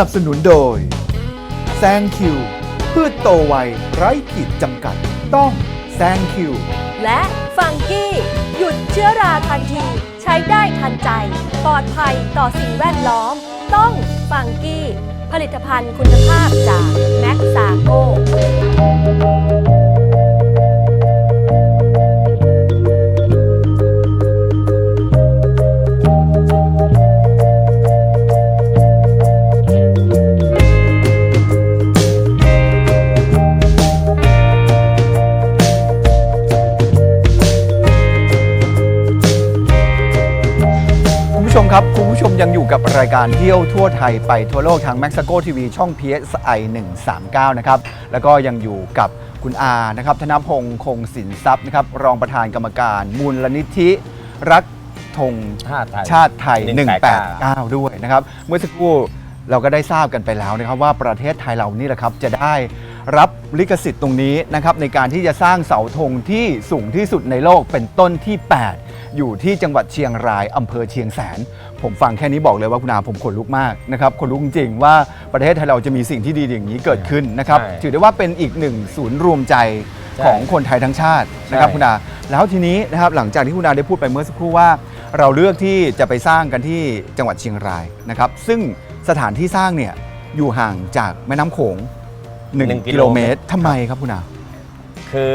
นับสนุนโดยแซงคิวพืชโตไวไร้ขีดจำกัด ต้องแซงคิว และฟังกี้ หยุดเชื้อราทันที ใช้ได้ทันใจ ปลอดภัยต่อสิ่งแวดล้อม ต้องฟังกี้ ผลิตภัณฑ์คุณภาพจากแม็กซาโก ผู้ชมครับ คุณผู้ชมยังอยู่กับรายการเที่ยวทั่วไทยไปทั่วโลกทาง m a x โกทีวีช่อง PSI 139 นะครับ แล้วก็ยังอยู่กับคุณอานะครับ ธนพงศ์คงสินทรัพย์นะครับ รองประธานกรรมการมูลนิธิ รักธงชาติไทยชาติไทย 189 ด้วยนะครับ เมื่อสักครู่เราก็ได้ทราบกันไปแล้วนะครับว่าประเทศไทยเรานี่แหละครับจะได้รับลิขสิทธิ์ตรงนี้นะครับในการที่จะสร้างเสาธงที่สูงที่สุดในโลกเป็นต้นที่ 8 อยู่ที่จังหวัดเชียงรายอำเภอเชียงแสน ผมฟังแค่นี้บอกเลยว่าคุณอาผมขนลุกมากนะครับขนลุกจริงๆว่าประเทศไทยเราจะมีสิ่งที่ดีอย่างนี้เกิดขึ้นนะครับใช่ถือได้ว่าเป็นอีกหนึ่งศูนย์รวมใจใช่ของคนไทยทั้งชาตินะครับใช่ คุณอาแล้วทีนี้นะครับหลังจากที่คุณอาได้พูดไปเมื่อสักครู่ว่า เราเลือกที่จะไปสร้างกันที่จังหวัดเชียงรายนะครับซึ่งสถานที่สร้างเนี่ยอยู่ห่างจากแม่น้ำโขงหนึ่ง1กิกิโลโลเมเมตตรรทำไมครับคุณอา คือ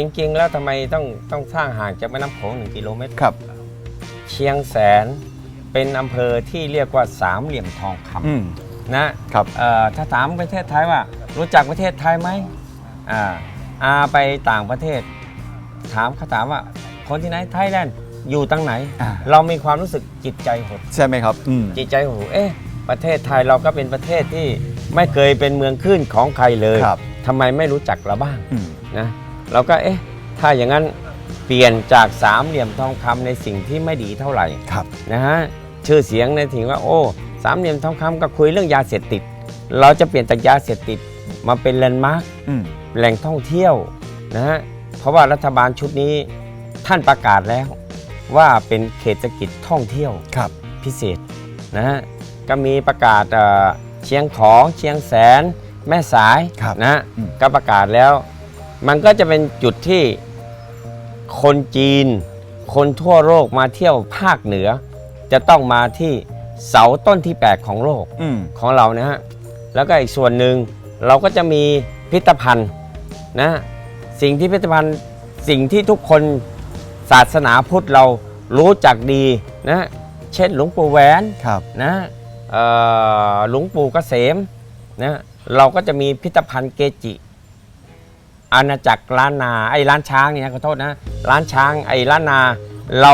จริง ๆ แล้วทำไมต้องต้องสร้างห่างจากแม่น้ำโขงหนึ่งกิโลเมตร ครับ เชียงแสนเป็นอำเภอที่เรียกว่าสามเหลี่ยมทองคอืมำนะครับ เอ่อถ้าถามประเทศไทยว่า รู้จักประเทศไทยไหมอ่าอาไปต่างประเทศ ถามเขาถามว่า คนที่ไหนไทยแลนด์อยู่ตั้งไหน อ่า เรามีความรู้สึกจิตใจหด ใช่ไหมครับ อืม จิตใจโหดเอ๊ะ ประเทศไทยเราก็เป็นประเทศที่ไม่เคยเป็นเมืองขึ้นของใครเลยครับ ทำไมไม่รู้จักเราบ้างอืม นะ เราก็เอ๊ะถ้าอย่างนั้นเปลี่ยนจากสามเหลี่ยมทองคำในสิ่งที่ไม่ดีเท่าไหร่ครับนะฮะชื่อเสียงในถึงว่าโอ้สามเหลี่ยมทองคำก็คุยเรื่องยาเสพติด เราจะเปลี่ยนจากยาเสพติดมาเป็นแลนด์มาร์คอืมแหล่งท่องเที่ยวนะฮะเพราะว่ารัฐบาลชุดนี้ท่านประกาศแล้วว่าเป็นเขตเศรษฐกิจท่องเที่ยวครับพิเศษนะฮะก็มีประกาศเอ่อเชียงของเชียงแสน แม่สายครับนะฮะอืมก็ประกาศแล้ว มันก็จะเป็นจุดที่คนจีน คนทั่วโลกมาเที่ยวภาคเหนือ จะต้องมาที่เสาต้นที่ 8 ของโลกอืมของเรานะฮะแล้วก็อีกส่วนหนึ่งเราก็จะมีพิพิธภัณฑ์นะสิ่งที่พิพิธภัณฑ์สิ่งที่ทุกคนศาสนาพุทธเรารู้จักดีนะเช่นหลวงปู่แหวนครับนะเอ่อหลวงปู่เกษมนะเราก็จะมีพิพิธภัณฑ์เกจิ อาณาจักรล้านนาไอ้ล้านช้างเนี่ยนะขอโทษนะล้านช้างไอ้ล้านนา เรา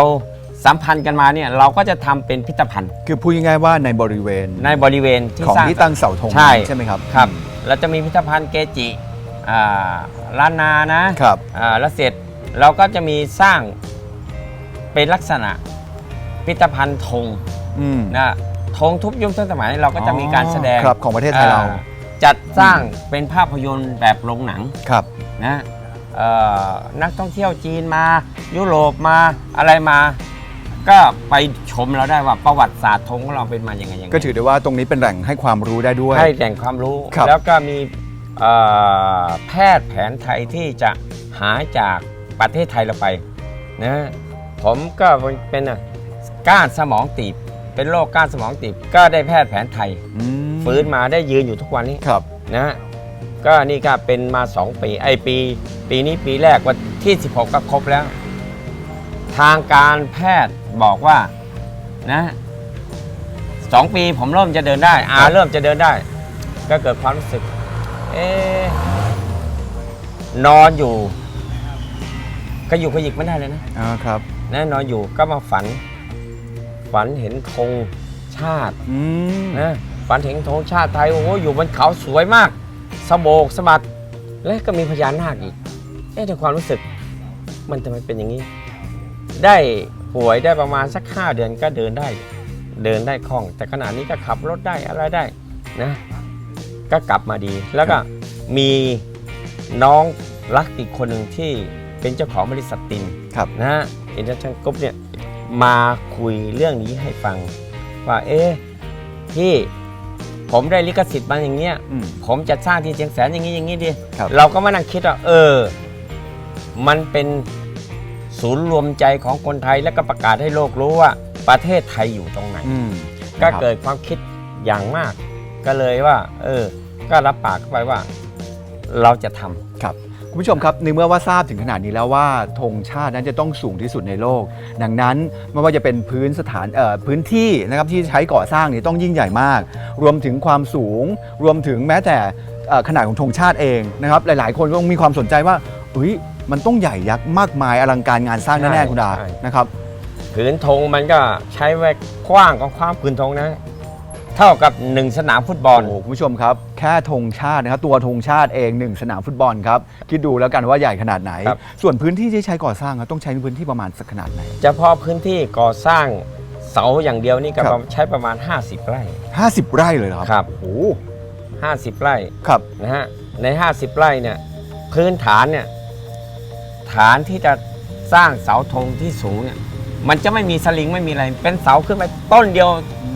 สัมพันธ์กันมาเนี่ยเราก็จะทำเป็นพิพิธภัณฑ์ คือพูดง่ายๆว่าในบริเวณในบริเวณที่ของสร้าง ที่ตั้งเสาธงใช่ ใช่ไหมครับครับเราจะมีพิพิธภัณฑ์เกจิอ่าล้านนานะ ครับ อ่าแล้วเสร็จเราก็จะมีสร้างเป็นลักษณะพิพิธภัณฑ์ธงอืมนะธงทุบยุคสมัยเราก็จะมีการแสดงครับของประเทศไทยเราอ่จัดสร้างเป็นภาพยนตร์แบบโรงหนัง ครับ นะเอ่อนักท่องเที่ยวจีนมา ยุโรปมาอะไรมา ก็ไปชมเราได้ว่าประวัติศาสตร์ธงของเราเป็นมาอย่างไงอย่างไงก็ถือได้ว่าตรงนี้เป็นแหล่งให้ความรู้ได้ด้วย ให้แหล่งความรู้ ครับแล้วก็มีเอ่อแพทย์แผนไทยที่จะหาจากประเทศไทยเราไปนะผมก็เป็นอะก้านสมองตีบ เป็นโรคก้านสมองตีบก็ได้แพทย์แผนไทย อืมฟื้นมาได้ยืนอยู่ทุกวันนี้ครับ นะ ก็นี่ก็เป็นมา 2 ปี ไอปี ปีนี้ปีแรกวันที่ 16 ก็ครบแล้ว ทางการแพทย์บอกว่านะสองปีผมเริ่มจะเดินได้ อาครับเริ่มจะเดินได้ ก็เกิดความรู้สึก เอ๊ะนอนอยู่ก็อยู่ขยิกไม่ได้เลยนะอ่าครับนะนอนอยู่ก็มาฝัน ฝันเห็นธงชาติอืมนะฝันเห็นธงชาติไทยโอ้โหอยู่บนเขาสวยมาก สะโบกสะบัดและก็มีพญานาคอีกเอ๊ะในความรู้สึกมันทำไมเป็นอย่างนี้ ได้ป่วยได้ประมาณสักห้าเดือนก็เดินได้ เดินได้คล่อง แต่ขณะนี้ก็ขับรถได้อะไรได้นะก็กลับมาดี แล้วก็มีน้องรักอีกคนหนึ่งที่เป็นเจ้าของบริษัทตินครับนะฮะอินเตอร์ชันกรุ๊ปเนี่ยมาคุยเรื่องนี้ให้ฟัง ว่าเอ๊ะพี่ ผมได้ลิขสิทธิ์มาอย่างเงี้ย อืม ผมจะสร้างที่เชียงแสนอย่างนี้อย่างนี้ดิครับ เราก็มานั่งคิดว่าเออ มันเป็นศูนย์รวมใจของคนไทยแล้วก็ประกาศให้โลกรู้ว่าประเทศไทยอยู่ตรงไหน อืมก็ครับเกิดความคิดอย่างมาก ก็เลยว่า เออ ก็รับปากเข้าไปว่า เราจะทำครับ คุณผู้ชมครับในเมื่อว่าทราบถึงขนาดนี้แล้วว่าธงชาตินั้นจะต้องสูงที่สุดในโลก ดังนั้นไม่ว่าจะเป็นพื้นสถานเอ่อพื้นที่นะครับที่ใช้ก่อสร้างนี่ต้องยิ่งใหญ่มาก รวมถึงความสูง รวมถึงแม้แต่เอ่อขนาดของธงชาติเองนะครับหลาย ๆ คนก็มีความสนใจว่าเฮ้ยมันต้องใหญ่ยักษ์มากมายอลังการงานสร้างแน่ใช่ๆคุณดาใช่ นะครับ ผืนธงมันก็ใช้ไว้กว้างของความผืนธงนะ เท่ากับหนึ่งสนามฟุตบอล โอ้โหคุณผู้ชมครับ แค่ธงชาตินะครับตัวธงชาติเองหนึ่งสนามฟุตบอลครับ คิดดูแล้วกันว่าใหญ่ขนาดไหน ครับ ส่วนพื้นที่ที่ใช้ก่อสร้างครับต้องใช้พื้นที่ประมาณสักขนาดไหน เฉพาะพื้นที่ก่อสร้างเสาอย่างเดียวนี่ก็ครับ ใช้ประมาณ 50 ไร่ 50 ไร่เลยเหรอครับครับ โอ้โห50 ไร่ครับ นะฮะ ใน 50 ไร่เนี่ยพื้นฐานเนี่ยฐานที่จะสร้างเสาธงที่สูงเนี่ยมันจะไม่มีสลิงไม่มีอะไร เป็นเสาขึ้นไปต้นเดียวอืม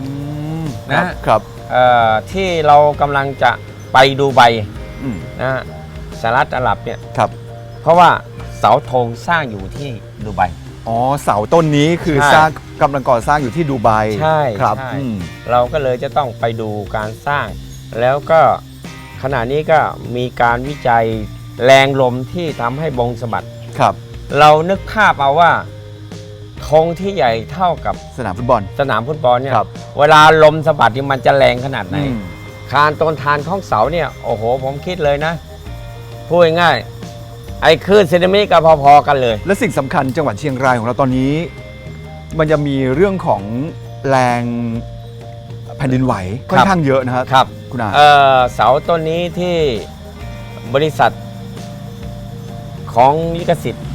นะครับเอ่อที่เรากำลังจะไปดูใบอืมนะฮะสหรัฐอาหรับเนี่ยครับเพราะว่าเสาธงสร้างอยู่ที่ดูไบ อ๋อเสาต้นนี้คือใช่ สร้างกำลังก่อสร้างอยู่ที่ดูไบใช่ครับใช่อืมเราก็เลยจะต้องไปดูการสร้าง แล้วก็ขณะนี้ก็มีการวิจัยแรงลมที่ทำให้บงสะบัด ครับ เรานึกภาพเอาว่า ธงที่ใหญ่เท่ากับสนามฟุตบอล สนามฟุตบอลเนี่ยครับ เวลาลมสะบัดนี่มันจะแรงขนาดไหน อืมคานต้นทานของเสาเนี่ยโอ้โห ผมคิดเลยนะพูดง่ายๆไอ้คลื่นสึนามิก็พอๆกันเลย และสิ่งสำคัญจังหวัดเชียงรายของเราตอนนี้ มันจะมีเรื่องของแรงแผ่นดินไหวค่อนข้างเยอะนะครับครับ คุณอา เอ่อเสาต้นนี้ที่บริษัทของลิขสิทธิ์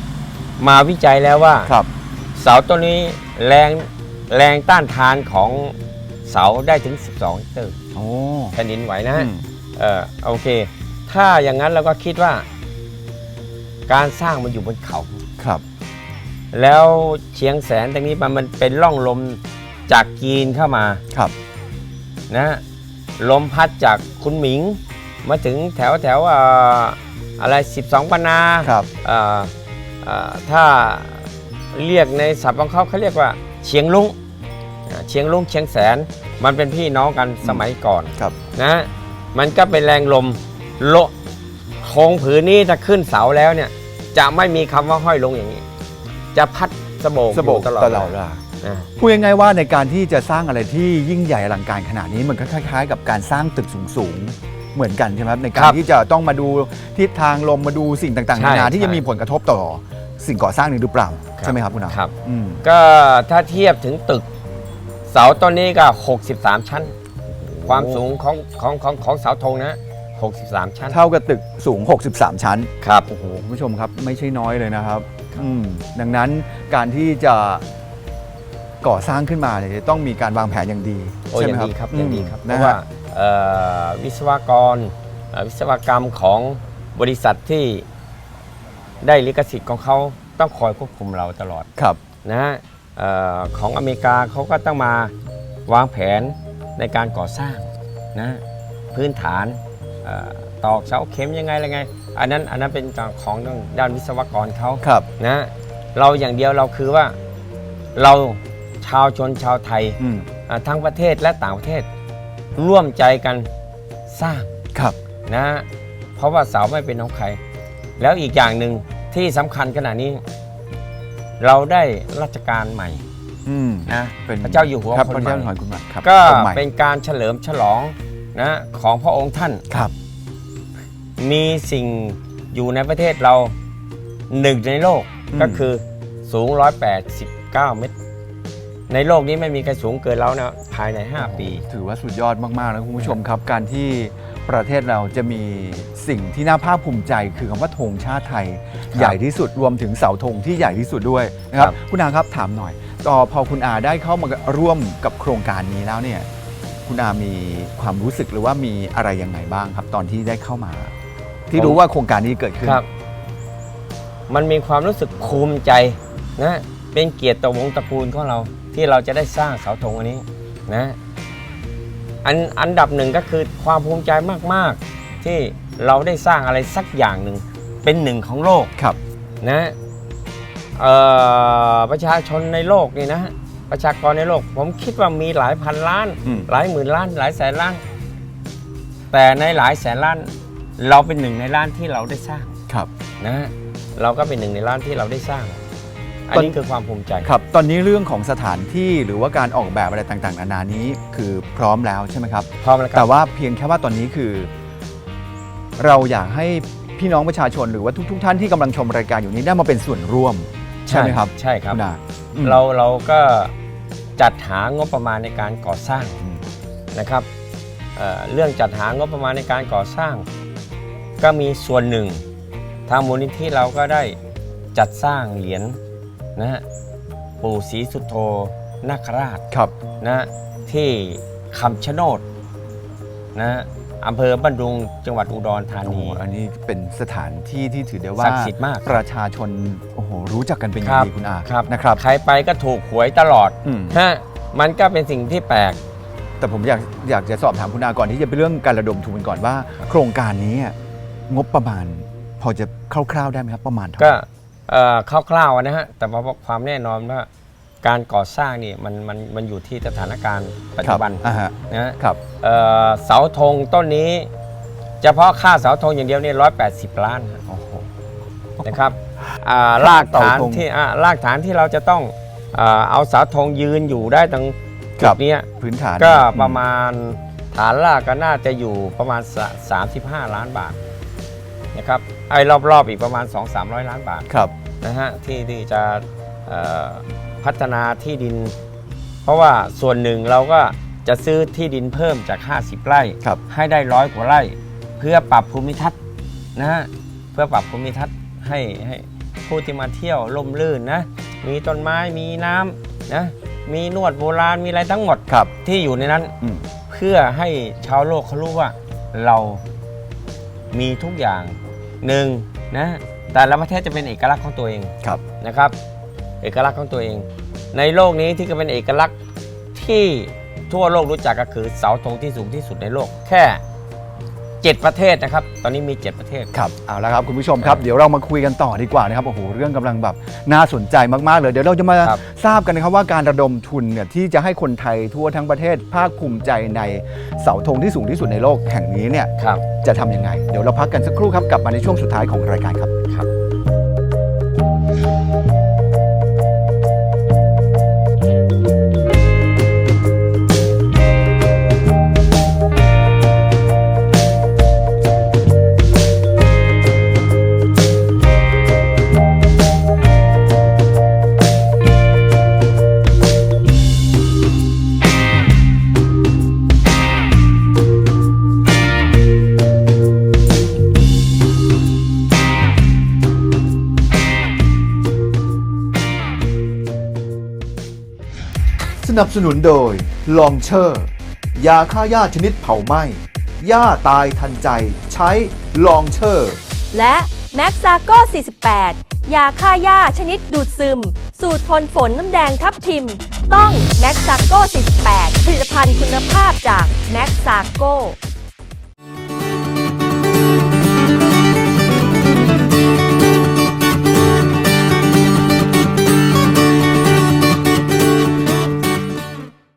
มาวิจัยแล้วว่า ครับ เสาต้นนี้แรงแรงต้านทานของเสาได้ถึง 12ลิตรโอ้ แผ่นดินไหวนะอืฮะมเออโอเค ถ้าอย่างนั้นเราก็คิดว่า การสร้างมันอยู่บนเขา ครับ แล้วเชียงแสนตรงนี้มันมันเป็นร่องลมจากจีนเข้ามาครับ นะลมพัดจากคุณหมิง มาถึงแถวแถวเอ่ออะไร 12ปนาครับ เอ่อเอ่อถ้า เรียกในศัพท์ของเขาเขาเรียกว่าเชียงลุงอ่าเชียงลุงเชียงแสน มันเป็นพี่น้องกันสมัยก่อนครับนะมันก็เป็นแรงลมโลโคงผืนนี้ถ้าขึ้นเสาแล้วเนี่ย จะไม่มีคำว่าห้อยลงอย่างนี้ จะพัดสะโบกสะโบกอยู่ตลอดตลอดเวเวลาลาอ่าพูดง่ายๆว่าในการที่จะสร้างอะไรที่ยิ่งใหญ่อลังการขนาดนี้มันก็คล้าย ๆ กับการสร้างตึกสูงๆเหมือนกันใช่ไหมครับในกาครัรบที่จะต้องมาดูทิศทางลมมาดูสิ่งต่างๆใช่นานาที่ใช่จะมีผลกระทบต่อ สิ่งก่อสร้างนี้หรือเปล่าครับใช่ไหมครับคุณอาครับ อืมก็ถ้าเทียบถึงตึก เสาต้นนี้ก็ 63 ชั้น ความสูงของของของของเสาธงนะ 63 ชั้น เท่ากับตึกสูง 63 ชั้น ครับ โอ้โหคุณผู้ชมครับไม่ใช่น้อยเลยนะครับอืมดังนั้นการที่จะก่อสร้างขึ้นมาเนี่ยจะต้องมีการวางแผนอย่างดีโอ้ใช่ยัไหมงครับดีครับยังดีครับ อืมเพนะราะฮะว่าเอ่อวิศวกรเอ่อวิศวกรรมของบริษัทที่ ได้ลิขสิทธิ์ของเขาต้องคอยควบคุมเราตลอดครับ นะฮะเอ่อของอเมริกาเขาก็ต้องมาวางแผนในการก่อสร้างนะพื้นฐานเออตอกเสาเข็มยังไงอะไรไง อันนั้นอันนั้นเป็นของด้านวิศวกรเขา ครับ นะเราอย่างเดียวเราคือว่าเราชาวชนชาวไทยอืม อ่าทั้งประเทศและต่างประเทศ ร่วมใจกันสร้างครับ นะเพราะว่าเสาไม่เป็นของใคร แล้วอีกอย่างหนึ่งที่สำคัญขณะนี้ เราได้ราชการใหม่อืมนะเป็นพระเจ้าอยู่หัวครับคนพระใหม่เจ้าอยู่หัวคุณใหม่ครับก็คนใหม่เป็นการเฉลิมฉลองนะของพระองค์ท่าน ครับ มีสิ่งอยู่ในประเทศเราหนึ่งในโลกอืม ก็คือสูง 189 เมตร ในโลกนี้ไม่มีใครสูงเกินเรานะภายใน 5 ปี ถือว่าสุดยอดมากๆแล้วคุณผู้ชมครับ การที่ ประเทศเราจะมีสิ่งที่น่าภาคภูมิใจ คือคำว่าธงชาติไทยครับใหญ่ที่สุดรวมถึงเสาธงที่ใหญ่ที่สุดด้วยนะครับครับคุณอาครับถามหน่อยต่อพอคุณอาได้เข้ามาร่วมกับโครงการนี้แล้วเนี่ยคุณอามีความรู้สึกหรือว่ามีอะไรยังไงบ้างครับ ตอนที่ได้เข้ามา ที่รู้ว่าโครงการนี้เกิดขึ้นครับมันมีความรู้สึกภูมิใจนะเป็นเกียรติต่อวงตระกูลของเราที่เราจะได้สร้างเสาธงอันนี้นะ อันอันดับหนึ่งก็คือความภูมิใจมากๆ ที่เราได้สร้างอะไรสักอย่างหนึ่งเป็นหนึ่งของโลกครับนะเอ่อประชาชนในโลกนี่นะประชากรในโลก ผมคิดว่ามีหลายพันล้านอืมหลายหมื่นล้าน หลายแสนล้าน แต่ในหลายแสนล้าน เราเป็นหนึ่งในล้านที่เราได้สร้างครับนะฮะเราก็เป็นหนึ่งในล้านที่เราได้สร้าง อันนี้คือความภูมิใจครับ ตอนนี้เรื่องของสถานที่หรือว่าการออกแบบอะไรต่างๆ นานานี้คือพร้อมแล้วใช่ไหมครับ พร้อมแล้วคแต่รับว่าเพียงแค่ว่าตอนนี้คือ เราอยากให้พี่น้องประชาชนหรือว่าทุก ๆ ท่านที่กำลังชมรายการอยู่นี้ได้มาเป็นส่วนร่วม ใช่ไหมครับใช่ครับณอาอืม เราเราก็จัดหางบประมาณในการก่อสร้างอืม นะครับเอ่อเรื่องจัดหางบประมาณในการก่อสร้าง ก็มีส่วนหนึ่ง ทางมูลนิธิเราก็ได้จัดสร้างเหรียญ นะฮะปู่ศรีสุโธนาคราชครับนะฮะที่คำชะโนดนะฮะอำเภอบ้านดุงจังหวัดอุดรธาโอ้โหนี อันนี้เป็นสถานที่ที่ถือได้ว่าศักดิ์สิทธิ์มากประชาชนโอ้โหรู้จักกันเป็นอย่างดีคุณอาครับนะครับ ใครไปก็ถูกหวยตลอดอืม ฮะมันก็เป็นสิ่งที่แปลก แต่ผมอยากอยากจะสอบถามคุณอาก่อนที่จะไปเรื่องการระดมทุนก่อนว่า โครงการนี้อะงบประมาณ พอจะคร่าวๆได้ไหมครับประมาณเท่าไหก็ร่เอ่อ คร่าวๆนะฮะแต่ว่าความแน่นอนว่าการก่อสร้างนี่มันมันมันอยู่ที่สถานการณ์ปัจครัจุบันอ่าฮะนะฮะครับเอ่อเสาธงต้นนี้เฉพาะค่าเสาธงอย่างเดียวนี่ร้อยแปดสิบล้านฮะโอ้โหนะครับอ่ารากฐานเสาธงที่อ่ารากฐานที่เราจะต้องเอ่อเอาเสาธงยืนอยู่ได้ตรงคจุรัดบเนี้ยพื้นฐานก็อืประมาณฐานรากก็น่าจะอยู่ประมาณสามสิบห้าล้านบาท นะครับไอ้รอบๆอีกประมาณ 2-300 ล้านบาทครับนะฮะที่ที่จะเอ่อพัฒนาที่ดิน เพราะว่าส่วนหนึ่งเราก็จะซื้อที่ดินเพิ่มจาก 50 ไร่ครับให้ได้ร้อยกว่าไร่ เพื่อปรับภูมิทัศน์นะฮะเพื่อปรับภูมิทัศน์ให้ให้ผู้ที่มาเที่ยวล่มลื่นนะมีต้นไม้มีน้ำนะมีนวดโบราณมีอะไรทั้งหมดครับที่อยู่ในนั้นอืมเพื่อให้ชาวโลกเขารู้ว่าเรามีทุกอย่าง หนึ่งนะแต่ละประเทศจะเป็นเอกลักษณ์ของตัวเองครับนะครับ เอกลักษณ์ของตัวเอง ในโลกนี้ที่ก็เป็นเอกลักษณ์ที่ทั่วโลกรู้จักก็คือเสาธงที่สูงที่สุดในโลก แค่ 7 ประเทศนะครับ ตอนนี้มี 7 ประเทศ ครับเอาละครับคุณผู้ชมครับเดี๋ยวเรามาคุยกันต่อดีกว่านะครับโอ้โหเรื่องกำลังแบบน่าสนใจมากๆเลย เดี๋ยวเราจะมาครับทราบกันนะครับว่าการระดมทุนเนี่ยที่จะให้คนไทยทั่วทั้งประเทศภาคภูมิใจในเสาธงที่สูงที่สุดในโลกแห่งนี้เนี่ยครับ จะทำยังไง เดี๋ยวเราพักกันสักครู่ครับกลับมาในช่วงสุดท้ายของรายการครับ ครับ นับสนุนโดยลองเชอร์ ยาฆ่าหญ้าชนิดเผาไหม้หญ้าตายทันใจ ใช้ลองเชอร์ และแม็กซาโก้ 48 ยาฆ่าหญ้าชนิดดูดซึม สูตรทนฝนน้ำแดงทับทิม ต้องแม็กซาโก้ 48 ผลิตภัณฑ์คุณภาพจากแม็กซาโก้